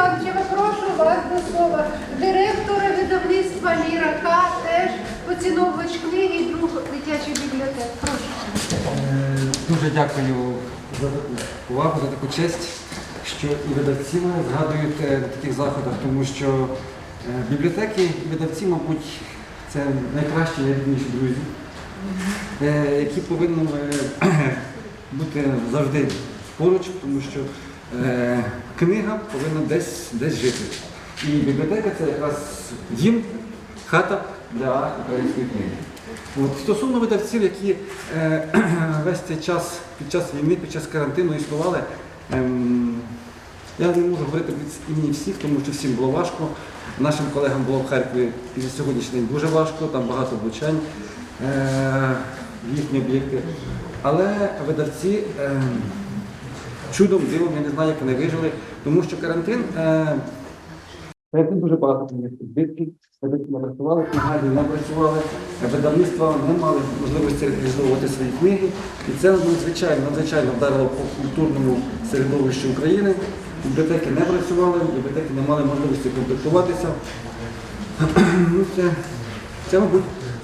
Іванович, я запрошую вас до слова. Директора видавництва Ліра К. теж поціновувач книги і друг дитячої бібліотеки. Прошу. Е, Дуже дякую за увагу, за таку честь, що і видавці згадують е, на таких заходах, тому що е, бібліотеки і видавці, мабуть, це найкращі, найрідніші друзі, які повинні бути завжди поруч, тому що книга повинна десь, десь жити. І бібліотека це якраз дім, хата для української книги. От, стосовно видавців, які е, весь цей час під час війни, під час карантину існували, ем, я не можу говорити від імені всіх, тому що всім було важко. Нашим колегам було в Харкові і сьогоднішній день дуже важко, там багато влучань е, їхні об'єкти. Але видавці ем, чудом, дивом, я не знаю, як вони вижили, тому що карантин. Е, Карантин дуже багато збитків, видавці не працювали, книгарні не працювали, видавництва не мали можливості реалізовувати свої книги. І це надзвичайно, надзвичайно вдарило по культурному середовищу України. Бібліотеки не працювали, бібліотеки не мали можливості комплектуватися. Ну, це, це, мабуть,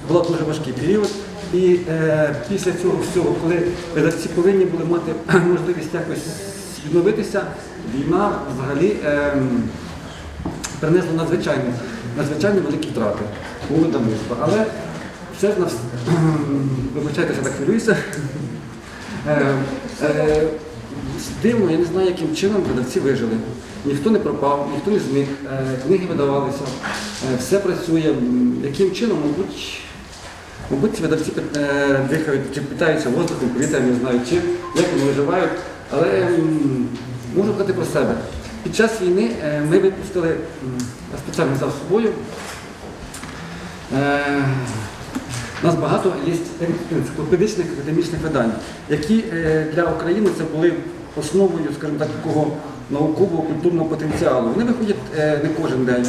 був дуже важкий період. І е, після цього всього, коли видавці повинні були мати можливість якось відновитися, війна взагалі ем, принесло надзвичайно, надзвичайно великі втрати у видавництва. Але все ж нас, вибачайте, що так хвилююся. Е, е, Дивно, я не знаю, яким чином видавці вижили. Ніхто не пропав, ніхто не зник, е, книги видавалися, е, все працює. Яким чином, мабуть, мабуть, ці видавці е, дихають чи питаються воздухом, повітрям, не знаю чим, як вони виживають. Але можу сказати про себе. Під час війни е, ми випустили, спеціально взяв з собою. Е, у нас багато є енциклопедичних академічних видань, які для України це були основою, скажімо так, такого наукового культурного потенціалу. Вони виходять не кожен день.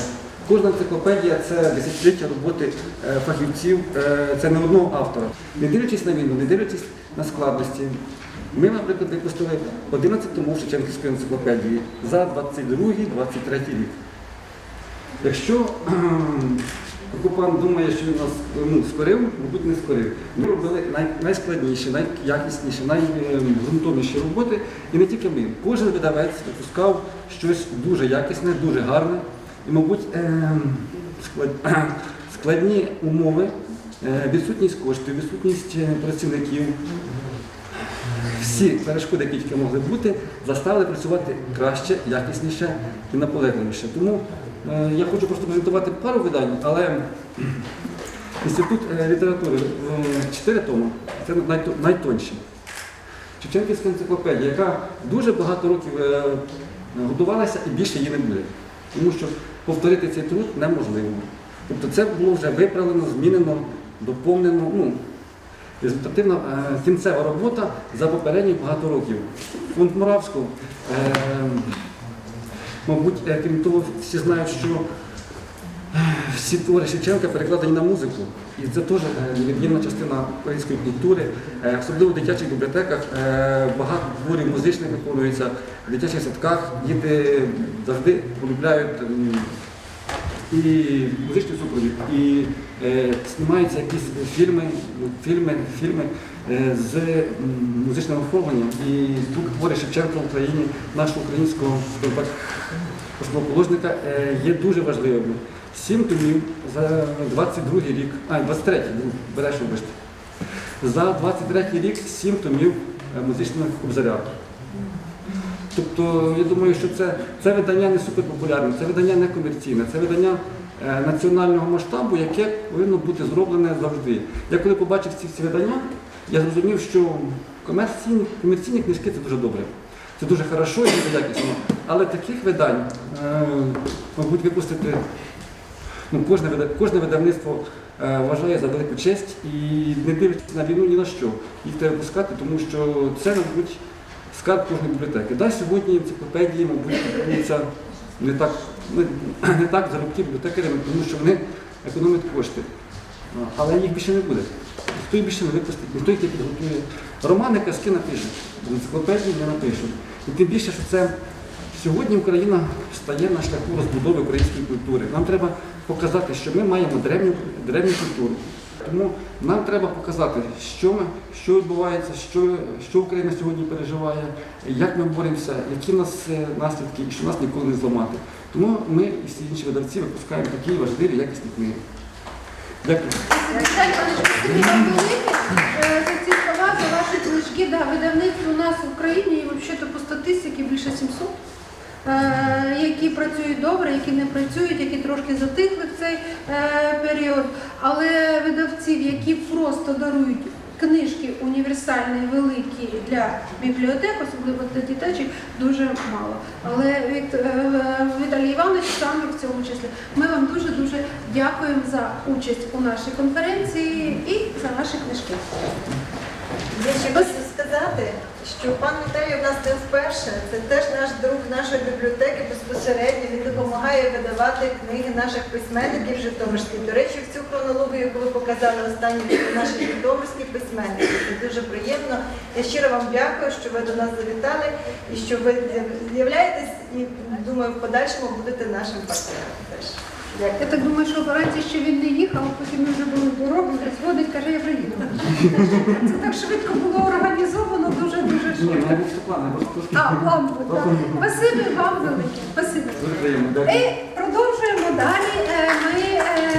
Кожна енциклопедія це десятиліття роботи е, фахівців, е, це не одного автора. Не дивлячись на війну, не дивлячись на складності. Ми, наприклад, випустили 11 томів Шевченківської енциклопедії за 22-23 рік. Якщо окупант думає, що він нас ну, скорив, мабуть, не скорив. Ми робили най, найскладніші, найякісніші, найґрунтовніші роботи. І не тільки ми. Кожен видавець випускав щось дуже якісне, дуже гарне. І, мабуть, склад- складні умови, е, відсутність коштів, відсутність е, працівників, всі перешкоди, які тільки могли бути, заставили працювати краще, якісніше і наполегливіше. Тому е, я хочу просто презентувати пару видань, але інститут е, літератури е, 4 томи це найто- найтонші. Шевченківська енциклопедія, яка дуже багато років е, готувалася і більше її не буде. Тому що повторити цей труд неможливо. Тобто це було вже виправлено, змінено, доповнено. Ну, результативна е, кінцева робота за попередні багато років. Фонд Моравського, е, мабуть, е, крім того, всі знають, що всі твори Шевченка перекладені на музику. І це теж е, невід'ємна частина української культури. Е, Особливо в дитячих бібліотеках е, багато творів музичних виконується, в дитячих садках діти завжди полюбляють і музичний супровід, і знімаються якісь фільми, фільми, фільми е, з музичним оформленням. І тут твори Шевченка в Україні, нашого українського основоположника, є дуже важливими. Сім томів за 22 рік, а 23 ну, береш вибачте. За 23 рік сім томів е, музичного кобзаря. Тобто, я думаю, що це, це видання не суперпопулярне, це видання не комерційне, це видання е, національного масштабу, яке повинно бути зроблене завжди. Я коли побачив ці всі видання, я зрозумів, що комерційні, комерційні книжки це дуже добре. Це дуже хорошо і дуже якісно. Але таких видань, е, мабуть, випустити ну, кожне, кожне видавництво е, вважає за велику честь і не дивиться на війну ні на що. Їх треба випускати, тому що це, мабуть, скарб кожної бібліотеки. Да, сьогодні енциклопедії, мабуть, купуються не так, не, не так за руки бібліотекарями, тому що вони економять кошти. Але їх більше не буде. Ніхто їх більше не випустить, ніхто їх не підготує. Романи, казки напишуть, енциклопедії не напишуть. І тим більше, що це Сьогодні Україна стає на шляху розбудови української культури. Нам треба показати, що ми маємо древню, древню культуру. Тому нам треба показати, що, ми, що відбувається, що, що Україна сьогодні переживає, як ми боремося, які в нас е, наслідки і що нас ніколи не зламати. Тому ми і всі інші видавці випускаємо такі важливі, якісні книги. Дякую. Е, за ваші книжки. Да, видавництв у нас в Україні і взагалі по статистиці більше 700, е, які працюють добре, які не працюють, які трошки затихли в цей е, період. Але видавців, які просто дарують книжки універсальні, великі для бібліотек, особливо для дитячих, дуже мало. Але Вікт- е, Віталій Іванович саме в цьому числі. Ми вам дуже-дуже дякуємо за участь у нашій конференції і за ваші книжки. Сказати, що пан Віталій у нас не вперше. Це теж наш друг нашої бібліотеки безпосередньо. Він допомагає видавати книги наших письменників житомирських. До речі, в цю хронологію, яку ви показали останні наші житомирські письменники. Це дуже приємно. Я щиро вам дякую, що ви до нас завітали і що ви з'являєтесь і думаю, в подальшому будете нашим партнером. Теж. Я так думаю, що операції ще він не їхав, потім ми вже були в дорогу, призводить, каже, я приїду. Це так швидко було організовано, дуже-дуже швидко. плани, просто А, план був, так. Спасибі вам велике. Спасибі. І продовжуємо далі. Е, Ми е,